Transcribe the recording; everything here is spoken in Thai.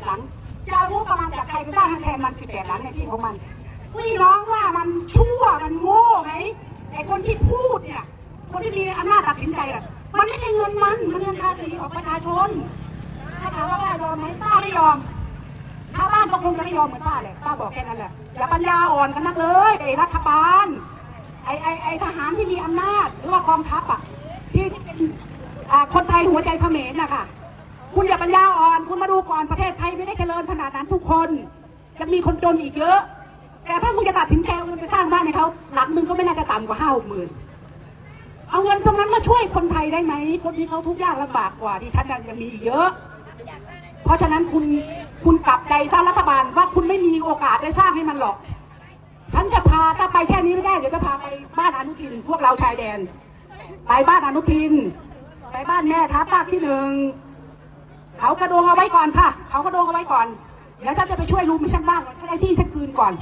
ดหลังจะเอางบประมาณจากใครไปสร้างให้แทนมันสิบแปดหลังในที่ของมันพี่น้องว่ามันชั่วมันโง่ไหมไอ้คนที่พูดเนี่ย คนที่มีอำนาจตัดสินใจอะมันไม่ใช่เงินมัน มันเงินภาษีของประชาชนถ้าถามว่าป้ายอมไหมป้าไม่ยอมชาวบ้านก็คงจะไม่ยอมเหมือนป้าเลยป้าบอกแค่นั้นแหละอย่าปัญญาอ่อนกันนักเลยไอ้รัฐบาลไอ้ไอ้ไอทหารที่มีอำนาจหรือว่ากองทัพอะที่เป็นคนไทยหัวใจเขมรนะคะ คุณอย่าปัญญาอ่อน คุณมาดูก่อนประเทศไทยไม่ได้เจริญขนาดนั้นทุกคนยังมีคนจนอีกเยอะ แต่ถ้าคุณจะตัดสินใจเอาเงินไปสร้างบ้านให้เขาหลังหนึ่งก็ไม่น่าจะต่ำกว่าห้าหกหมื่นเอาเงินตรงนั้นมาช่วยคนไทยได้ไหมคนที่เขาทุกข์ยากลำบากกว่าที่ฉันยังมีอีกเยอะ เพราะฉะนั้นคุณคุณกลับใจท่านรัฐบาลว่าคุณไม่มีโอกาสได้สร้างให้มันหรอก ฉันจะพาถ้าไปแค่นี้ไม่ได้เดี๋ยวจะพาไปบ้านอนุทิน พวกเราชายแดน ไปบ้านอนุทิน ไปบ้านแม่ทัพภาคที่หนึ่ง เขากระโดงเอาไว้ก่อนค่ะ เขากระโดงเอาไว้ก่อน เดี๋ยวท่านจะไปช่วยลุงมิฉันบ้างให้ที่ฉันคืนก่อน